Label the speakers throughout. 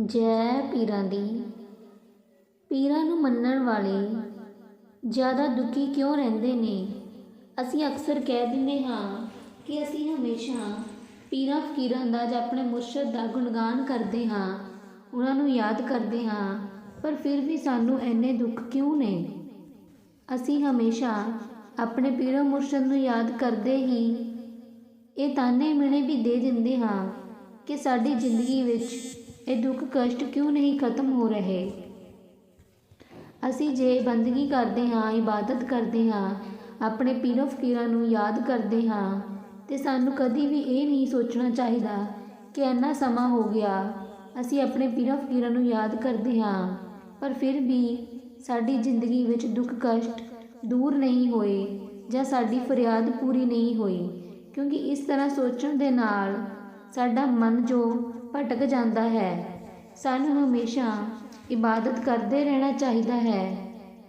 Speaker 1: ਜੈ ਪੀਰਾਂ ਦੀ। ਪੀਰਾਂ ਨੂੰ ਮੰਨਣ ਵਾਲੇ ਜ਼ਿਆਦਾ ਦੁਖੀ ਕਿਉਂ ਰਹਿੰਦੇ ਨੇ? ਅਸੀਂ ਅਕਸਰ ਕਹਿ ਦਿੰਦੇ ਹਾਂ ਕਿ ਅਸੀਂ ਹਮੇਸ਼ਾ ਪੀਰਾਂ ਫਕੀਰਾਂ ਦਾ ਜਾਂ ਆਪਣੇ ਮੁਰਸ਼ਦ ਦਾ ਗੁਣਗਾਨ ਕਰਦੇ ਹਾਂ, ਉਹਨਾਂ ਨੂੰ ਯਾਦ ਕਰਦੇ ਹਾਂ, ਪਰ ਫਿਰ ਵੀ ਸਾਨੂੰ ਇੰਨੇ ਦੁੱਖ ਕਿਉਂ ਨੇ? ਅਸੀਂ ਹਮੇਸ਼ਾ ਆਪਣੇ ਪੀਰੋ ਮੁਰਸ਼ਦ ਨੂੰ ਯਾਦ ਕਰਦੇ ਹੀ ਇਹ ਤਾਨੇ ਮਿਹਣੇ ਵੀ ਦੇ ਦਿੰਦੇ ਹਾਂ ਕਿ ਸਾਡੀ ਜ਼ਿੰਦਗੀ ਵਿੱਚ ਇਹ ਦੁੱਖ ਕਸ਼ਟ ਕਿਉਂ ਨਹੀਂ ਖਤਮ ਹੋ ਰਹੇ? ਅਸੀਂ ਜੇ ਬੰਦਗੀ ਕਰਦੇ ਹਾਂ, ਇਬਾਦਤ ਕਰਦੇ ਹਾਂ, ਆਪਣੇ ਪੀਰੋ ਫਕੀਰਾਂ ਨੂੰ ਯਾਦ ਕਰਦੇ ਹਾਂ, ਤੇ ਸਾਨੂੰ ਕਦੀ ਵੀ ਇਹ ਨਹੀਂ ਸੋਚਣਾ ਚਾਹੀਦਾ ਕਿ ਇੰਨਾ ਸਮਾਂ ਹੋ ਗਿਆ, ਅਸੀਂ ਆਪਣੇ ਪੀਰੋ ਫਕੀਰਾਂ ਨੂੰ ਯਾਦ ਕਰਦੇ ਹਾਂ। ਪਰ ਫਿਰ ਵੀ ਸਾਡੀ ਜ਼ਿੰਦਗੀ ਵਿੱਚ ਦੁੱਖ ਕਸ਼ਟ ਦੂਰ ਨਹੀਂ ਹੋਏ ਜਾਂ ਸਾਡੀ ਫਰਿਆਦ ਪੂਰੀ ਨਹੀਂ ਹੋਈ, ਕਿਉਂਕਿ ਇਸ ਤਰ੍ਹਾਂ ਸੋਚਣ ਦੇ ਨਾਲ ਸਾਡਾ ਮਨ ਜੋ ਭਟਕ ਜਾਂਦਾ ਹੈ। ਸਾਨੂੰ ਹਮੇਸ਼ਾ ਇਬਾਦਤ ਕਰਦੇ ਰਹਿਣਾ ਚਾਹੀਦਾ ਹੈ।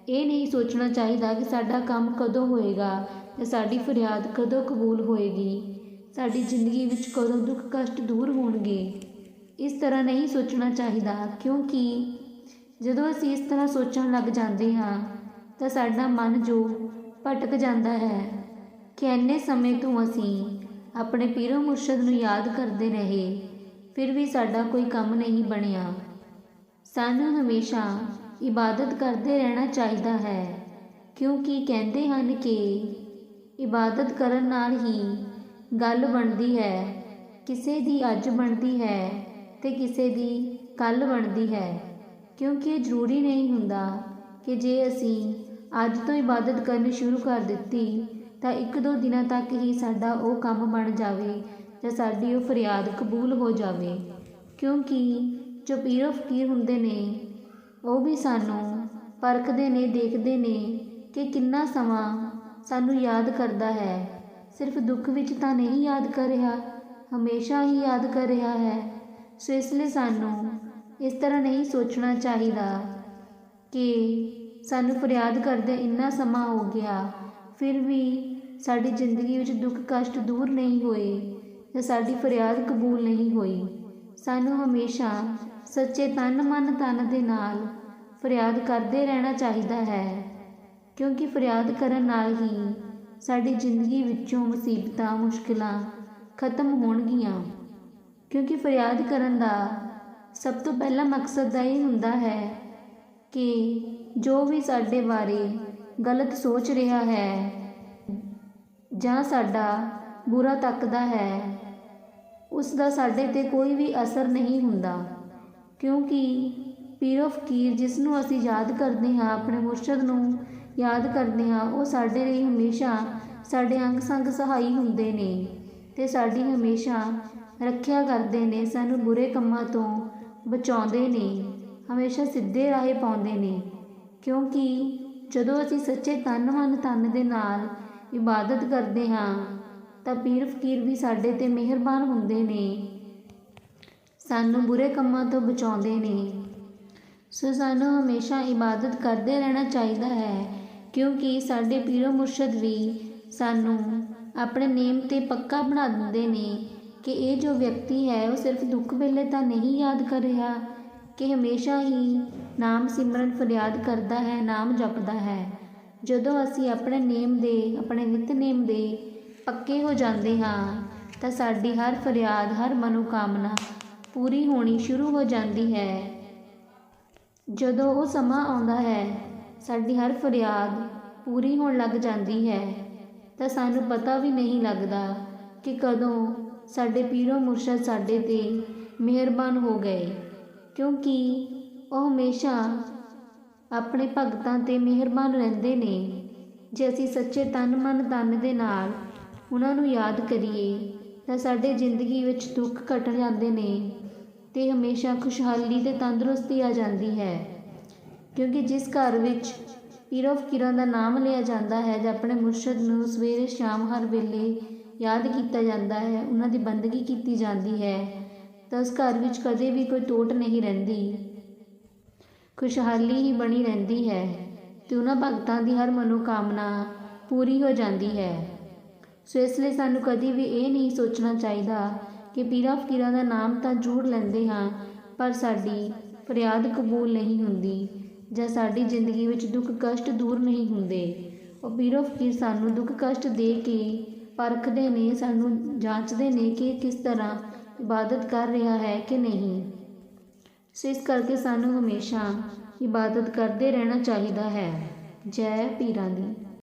Speaker 1: ਇਹ ਨਹੀਂ ਸੋਚਣਾ ਚਾਹੀਦਾ ਕਿ ਸਾਡਾ ਕੰਮ ਕਦੋਂ ਹੋਏਗਾ ਤੇ ਸਾਡੀ ਫਰਿਆਦ ਕਦੋਂ ਕਬੂਲ ਹੋਏਗੀ। ਸਾਡੀ ਜ਼ਿੰਦਗੀ ਵਿੱਚ ਕਦੋਂ ਦੁੱਖ ਕਸ਼ਟ ਦੂਰ ਹੋਣਗੇ। ਇਸ ਤਰ੍ਹਾਂ ਨਹੀਂ ਸੋਚਣਾ ਚਾਹੀਦਾ, ਕਿਉਂਕਿ ਜਦੋਂ ਅਸੀਂ ਇਸ ਤਰ੍ਹਾਂ ਸੋਚਣ ਲੱਗ ਜਾਂਦੇ ਹਾਂ, ਤਾਂ ਸਾਡਾ ਮਨ ਜੋ ਭਟਕ ਜਾਂਦਾ ਹੈ ਕਿ ਇੰਨੇ ਸਮੇਂ ਤੋਂ ਅਸੀਂ ਆਪਣੇ ਪੀਰੋ ਮੁਰਸ਼ਦ ਨੂੰ ਯਾਦ ਕਰਦੇ ਰਹੇ। ਫਿਰ ਵੀ ਸਾਡਾ ਕੋਈ ਕੰਮ ਨਹੀਂ ਬਣਿਆ। ਸਾਨੂੰ ਹਮੇਸ਼ਾ, ਇਬਾਦਤ ਕਰਦੇ ਰਹਿਣਾ ਚਾਹੀਦਾ ਹੈ, ਕਿਉਂਕਿ ਕਹਿੰਦੇ ਹਨ ਕਿ ਇਬਾਦਤ ਕਰਨ ਨਾਲ ਹੀ ਗੱਲ ਬਣਦੀ ਹੈ, ਕਿਸੇ ਦੀ ਅੱਜ ਬਣਦੀ ਹੈ ਤੇ ਕਿਸੇ ਦੀ ਕੱਲ ਬਣਦੀ ਹੈ, ਕਿਉਂਕਿ ਇਹ ਜ਼ਰੂਰੀ ਨਹੀਂ ਹੁੰਦਾ ਕਿ ਜੇ ਅਸੀਂ ਅੱਜ ਤੋਂ ਇਬਾਦਤ ਕਰਨੀ ਸ਼ੁਰੂ ਕਰ ਦਿੱਤੀ, ਤਾਂ ਇੱਕ ਦੋ ਦਿਨਾਂ ਤੱਕ ਹੀ ਸਾਡਾ ਉਹ ਕੰਮ ਬਣ ਜਾਵੇ ਜਾਂ ਸਾਡੀ ਉਹ ਫਰਿਆਦ ਕਬੂਲ ਹੋ ਜਾਵੇ। ਕਿਉਂਕਿ ਜੋ ਪੀਰੋ ਫਕੀਰ ਹੁੰਦੇ ਨੇ, ਉਹ ਵੀ ਸਾਨੂੰ ਪਰਖਦੇ ਨੇ, ਦੇਖਦੇ ਨੇ ਕਿ ਕਿੰਨਾ ਸਮਾਂ ਸਾਨੂੰ ਯਾਦ ਕਰਦਾ ਹੈ। ਸਿਰਫ ਦੁੱਖ ਵਿੱਚ ਤਾਂ ਨਹੀਂ ਯਾਦ ਕਰ ਰਿਹਾ, ਹਮੇਸ਼ਾ ਹੀ ਯਾਦ ਕਰ ਰਿਹਾ ਹੈ। ਸੋ ਇਸ ਲਈ ਸਾਨੂੰ ਇਸ ਤਰ੍ਹਾਂ ਨਹੀਂ ਸੋਚਣਾ ਚਾਹੀਦਾ ਕਿ ਸਾਨੂੰ ਫਰਿਆਦ ਕਰਦੇ ਇੰਨਾ ਸਮਾਂ ਹੋ ਗਿਆ, ਫਿਰ ਵੀ ਸਾਡੀ ਜ਼ਿੰਦਗੀ ਵਿੱਚ ਦੁੱਖ ਕਸ਼ਟ ਦੂਰ ਨਹੀਂ ਹੋਏ। ਜਾਂ ਸਾਡੀ ਫਰਿਆਦ ਕਬੂਲ ਨਹੀਂ ਹੋਈ। ਸਾਨੂੰ ਹਮੇਸ਼ਾ ਸੱਚੇ ਤਨ ਮਨ ਤਨ ਦੇ ਨਾਲ ਫਰਿਆਦ ਕਰਦੇ ਰਹਿਣਾ ਚਾਹੀਦਾ ਹੈ, ਕਿਉਂਕਿ ਫਰਿਆਦ ਕਰਨ ਨਾਲ ਹੀ ਸਾਡੀ ਜ਼ਿੰਦਗੀ ਵਿੱਚੋਂ ਮੁਸੀਬਤਾਂ, ਮੁਸ਼ਕਿਲਾਂ ਖਤਮ ਹੋਣਗੀਆਂ। ਕਿਉਂਕਿ ਫਰਿਆਦ ਕਰਨ ਦਾ ਸਭ ਤੋਂ ਪਹਿਲਾ ਮਕਸਦ ਦਾ ਇਹ ਹੁੰਦਾ ਹੈ ਕਿ ਜੋ ਵੀ ਸਾਡੇ ਬਾਰੇ ਗਲਤ ਸੋਚ ਰਿਹਾ ਹੈ ਜਾਂ ਸਾਡਾ ਬੁਰਾ ਤੱਕਦਾ ਹੈ। ਉਸ ਦਾ ਸਾਡੇ ਤੇ ਕੋਈ ਵੀ ਅਸਰ ਨਹੀਂ ਹੁੰਦਾ। ਕਿਉਂਕਿ ਪੀਰੋ ਫਕੀਰ ਜਿਸ ਨੂੰ ਅਸੀਂ ਯਾਦ ਕਰਦੇ ਹਾਂ, ਆਪਣੇ ਮੁਰਸ਼ਦ ਨੂੰ ਯਾਦ ਕਰਦੇ ਹਾਂ, ਉਹ ਸਾਡੇ ਲਈ ਹਮੇਸ਼ਾ ਸਾਡੇ ਅੰਗ ਸੰਗ ਸਹਾਈ ਹੁੰਦੇ ਨੇ ਤੇ ਸਾਡੀ ਹਮੇਸ਼ਾ ਰੱਖਿਆ ਕਰਦੇ ਨੇ, ਸਾਨੂੰ ਬੁਰੇ ਕੰਮਾਂ ਤੋਂ ਬਚਾਉਂਦੇ ਨੇ, ਹਮੇਸ਼ਾ ਸਿੱਧੇ ਰਾਹੇ ਪਾਉਂਦੇ ਨੇ। ਕਿਉਂਕਿ ਜਦੋਂ ਅਸੀਂ ਸੱਚੇ ਤਨ ਮਨ ਤਨ ਦੇ ਨਾਲ ਇਬਾਦਤ ਕਰਦੇ ਹਾਂ ਤਾਂ ਪੀਰ ਫਕੀਰ ਵੀ ਸਾਡੇ ਤੇ ਮਿਹਰਬਾਨ ਹੁੰਦੇ ਨੇ। ਸਾਨੂੰ ਬੁਰੇ ਕੰਮਾਂ ਤੋਂ ਬਚਾਉਂਦੇ ਨੇ। ਸੋ ਸਾਨੂੰ ਹਮੇਸ਼ਾ ਇਬਾਦਤ ਕਰਦੇ ਰਹਿਣਾ ਚਾਹੀਦਾ ਹੈ, ਕਿਉਂਕਿ ਸਾਡੇ ਪੀਰੋ ਮੁਰਸ਼ਦ ਵੀ ਸਾਨੂੰ ਆਪਣੇ ਨੇਮ ਤੇ ਪੱਕਾ ਬਣਾ ਦਿੰਦੇ ਨੇ ਕਿ ਇਹ ਜੋ ਵਿਅਕਤੀ ਹੈ, ਉਹ ਸਿਰਫ ਦੁੱਖ ਵੇਲੇ ਤਾਂ ਨਹੀਂ ਯਾਦ ਕਰ ਰਿਹਾ, ਕਿ ਹਮੇਸ਼ਾ ਹੀ ਨਾਮ ਸਿਮਰਨ ਫਰਿਆਦ ਕਰਦਾ ਹੈ, ਨਾਮ ਜਪਦਾ ਹੈ। ਜਦੋਂ ਅਸੀਂ ਆਪਣੇ ਨੇਮ ਦੇ, ਆਪਣੇ ਨਿਤਨੇਮ ਦੇ ਪੱਕੇ ਹੋ ਜਾਂਦੇ ਹਾਂ, ਤਾਂ ਸਾਡੀ ਹਰ ਫਰਿਆਦ, ਹਰ ਮਨੋਕਾਮਨਾ ਪੂਰੀ ਹੋਣੀ ਸ਼ੁਰੂ ਹੋ ਜਾਂਦੀ ਹੈ। ਜਦੋਂ ਉਹ ਸਮਾਂ ਆਉਂਦਾ ਹੈ, ਸਾਡੀ ਹਰ ਫਰਿਆਦ ਪੂਰੀ ਹੋਣ ਲੱਗ ਜਾਂਦੀ ਹੈ, ਤਾਂ ਸਾਨੂੰ ਪਤਾ ਵੀ ਨਹੀਂ ਲੱਗਦਾ ਕਿ ਕਦੋਂ ਸਾਡੇ ਪੀਰੋ ਮੁਰਸ਼ਦ ਸਾਡੇ ਤੇ ਮਿਹਰਬਾਨ ਹੋ ਗਏ, ਕਿਉਂਕਿ ਉਹ ਹਮੇਸ਼ਾ ਆਪਣੇ ਭਗਤਾਂ ਤੇ ਮਿਹਰਬਾਨ ਰਹਿੰਦੇ ਨੇ। ਜੇ ਅਸੀਂ ਸੱਚੇ ਤਨ ਮਨ ਤਨ ਦੇ ਨਾਲ ਉਹਨਾਂ ਨੂੰ ਯਾਦ ਕਰੀਏ ਤਾਂ ਸਾਡੇ ਜ਼ਿੰਦਗੀ ਵਿੱਚ ਦੁੱਖ ਘਟ ਜਾਂਦੇ ਨੇ ਤੇ ਹਮੇਸ਼ਾ ਖੁਸ਼ਹਾਲੀ ਤੇ ਤੰਦਰੁਸਤੀ ਆ ਜਾਂਦੀ ਹੈ। ਕਿਉਂਕਿ ਜਿਸ ਘਰ ਵਿੱਚ ਪੀਰੋ ਫਕੀਰਾਂ ਦਾ ਨਾਮ ਲਿਆ ਜਾਂਦਾ ਹੈ ਜਾਂ ਆਪਣੇ ਮੁਰਸ਼ਦ ਨੂੰ ਸਵੇਰੇ ਸ਼ਾਮ ਹਰ ਵੇਲੇ ਯਾਦ ਕੀਤਾ ਜਾਂਦਾ ਹੈ, ਉਹਨਾਂ ਦੀ ਬੰਦਗੀ ਕੀਤੀ ਜਾਂਦੀ ਹੈ, ਤਾਂ ਉਸ ਘਰ ਵਿੱਚ ਕਦੇ ਵੀ ਕੋਈ ਟੋਟ ਨਹੀਂ ਰਹਿੰਦੀ। ਖੁਸ਼ਹਾਲੀ ਹੀ ਬਣੀ ਰਹਿੰਦੀ ਹੈ ਤੇ ਉਹਨਾਂ ਭਗਤਾਂ ਦੀ ਹਰ ਮਨੋਕਾਮਨਾ ਪੂਰੀ ਹੋ ਜਾਂਦੀ ਹੈ। ਸੋ ਇਸ ਲਈ ਸਾਨੂੰ ਕਦੀ ਵੀ ਇਹ ਨਹੀਂ ਸੋਚਣਾ ਚਾਹੀਦਾ ਕਿ ਪੀਰਾਂ ਫਕੀਰਾਂ ਦਾ ਨਾਮ ਤਾਂ ਜੋੜ ਲੈਂਦੇ ਹਾਂ, ਪਰ ਸਾਡੀ ਫਰਿਆਦ ਕਬੂਲ ਨਹੀਂ ਹੁੰਦੀ ਜਾਂ ਸਾਡੀ ਜ਼ਿੰਦਗੀ ਵਿੱਚ ਦੁੱਖ ਕਸ਼ਟ ਦੂਰ ਨਹੀਂ ਹੁੰਦੇ। ਉਹ ਪੀਰੋ ਫਕੀਰ ਸਾਨੂੰ ਦੁੱਖ ਕਸ਼ਟ ਦੇ ਕੇ ਪਰਖਦੇ ਨੇ, ਸਾਨੂੰ ਜਾਂਚਦੇ ਨੇ ਕਿ ਕਿਸ ਤਰ੍ਹਾਂ ਇਬਾਦਤ ਕਰ ਰਿਹਾ ਹੈ ਕਿ ਨਹੀਂ। ਸੋ ਇਸ ਕਰਕੇ ਸਾਨੂੰ ਹਮੇਸ਼ਾ ਇਬਾਦਤ ਕਰਦੇ ਰਹਿਣਾ ਚਾਹੀਦਾ ਹੈ। ਜੈ ਪੀਰਾਂ ਦੀ।